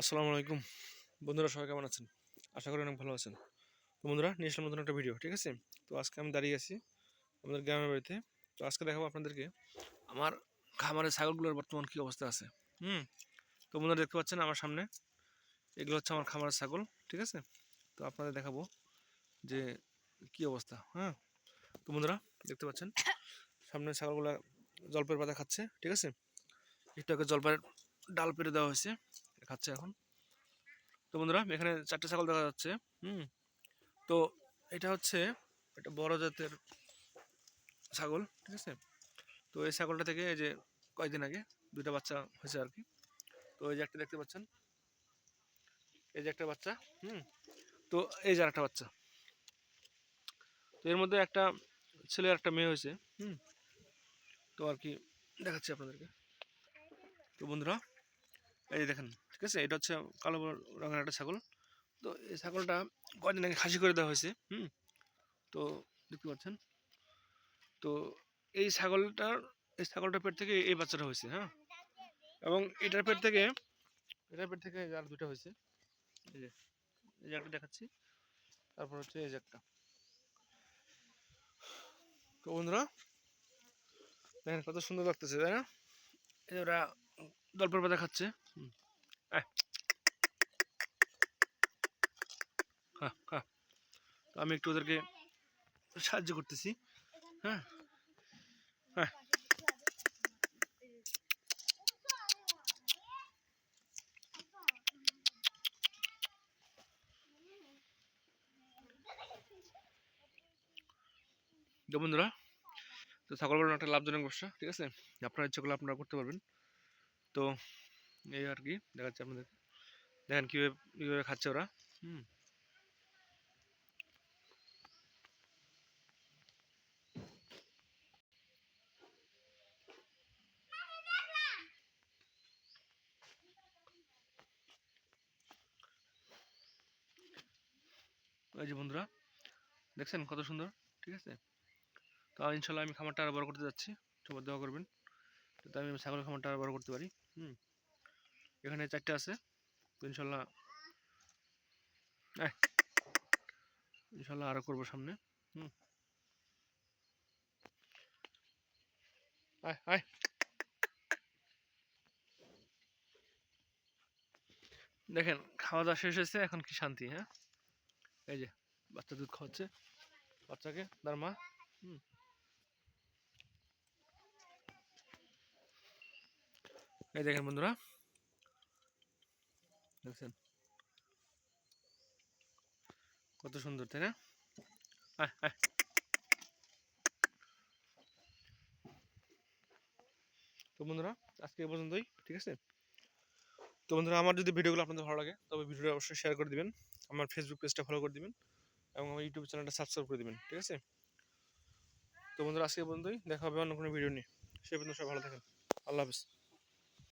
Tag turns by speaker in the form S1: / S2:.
S1: আসসালামু আলাইকুম। বন্ধুরা, সবাই কেমন আছেন? আশা করি অনেক ভালো আছেন। তো বন্ধুরা, নিয়ে আসলাম নতুন একটা ভিডিও ঠিক আছে? তো আজকে আমি দাঁড়িয়ে আছি আমাদের গ্রামের বাড়িতে। তো আজকে দেখাবো আপনাদেরকে আমার খামারের ছাগলগুলোর বর্তমান কী অবস্থা আছে। হুম? তো বন্ধুরা, দেখতে পাচ্ছেন আমার সামনে? এগুলো হচ্ছে আমার খামারের ছাগল, ঠিক আছে? তো আপনাদের দেখাবো যে কি অবস্থা হ্যাঁ? তো বন্ধুরা, দেখতে পাচ্ছেন? সামনে ছাগলগুলো জলপের পাতা খাচ্ছে, ঠিক আছে? একটু আগে জলপাইয়ের ডাল পেরে দেওয়া হয়েছে। খাচ্ছে এখন। তো বন্ধুরা, এখানে চারটে ছাগল দেখা যাচ্ছে, হুম? তো এটা হচ্ছে একটা বড় জাতের ছাগল, ঠিক আছে? তো এই ছাগলটা থেকে এই যে কয়েকদিন আগে দুইটা বাচ্চা হয়েছে আর কি। তো এই যে একটা দেখতে পাচ্ছেন, এই যে একটা বাচ্চা, হুম? তো এই যে একটা বাচ্চা। তো এর মধ্যে একটা ছেলে একটা মেয়ে হয়েছে, হুম? তো আর কি দেখাচ্ছি আপনাদেরকে। তো বন্ধুরা, এই যে দেখেন ঠিক আছে? এটা হচ্ছে কালো রঙের একটা ছাগল। তো এই ছাগলটা কয়দিন আগে খাসি করে দেওয়া হয়েছে, হুম? তো দেখতে পাচ্ছেন? তো এই ছাগলটার এই ছাগলটার পেট থেকে এই বাচ্চাটা হয়েছে হ্যাঁ? এবং এটার পেট থেকে, এটার পেট থেকে আর দুটো হয়েছে। এই যে এই যে একটা দেখাচ্ছি। তারপর হচ্ছে এই যে একটা। তো বন্ধুরা, দেখেন কত সুন্দর লাগতেছে, তাই না? ওরা গল্পের পাতা খাচ্ছে খা খা তো আমি একটু ওদেরকে সাহায্য করতেছি। হ্যাঁ। হ্যাঁ। তো বন্ধুরা, তো একটা লাভজনক ব্যবসা, ঠিক আছে? আপনার ইচ্ছা করলে আপনারা করতে পারবেন। তো এই আর কি, দেখাচ্ছে আপনাদের। দেখেন কীভাবে কীভাবে খাচ্ছে ওরা। হুম। এই যে বন্ধুরা, দেখছেন কত সুন্দর, ঠিক আছে? তো ইনশাল্লাহ আমি খামারটা আরও বড় করতে যাচ্ছি, সবার দোয়া করবেন। যাতে আমি ছাগলের খামারটা আরও বড় করতে পারি। হুম। এখানে চারটে আছে। ইনশাল্লাহ ইনশাল্লাহ আরও করব সামনে। দেখেন খাওয়া দাওয়া শেষ হয়েছে, এখন কি শান্তি হ্যাঁ? এই যে, বাচ্চা দুধ খাওয়াচ্ছে, বাচ্চাকে, তার মা, হুম। এই দেখেন বন্ধুরা দেখছেন? কত সুন্দর, তাই না? তো বন্ধুরা, আজকে এ পর্যন্তই, ঠিক আছে? তো বন্ধুরা, আমার যদি ভিডিওগুলো আপনাদের ভালো লাগে, তবে ভিডিওটা অবশ্যই শেয়ার করে দিবেন, আমার ফেসবুক পেজটা ফলো করে দিবেন, এবং আমার ইউটিউব চ্যানেলটা সাবস্ক্রাইব করে দিবেন, ঠিক আছে? তো বন্ধুরা, আজকে পর্যন্তই, দেখা হবে অন্য কোনো ভিডিও নিয়ে। সে পর্যন্ত সবাই ভালো থাকেন। আল্লাহ হাফিজ।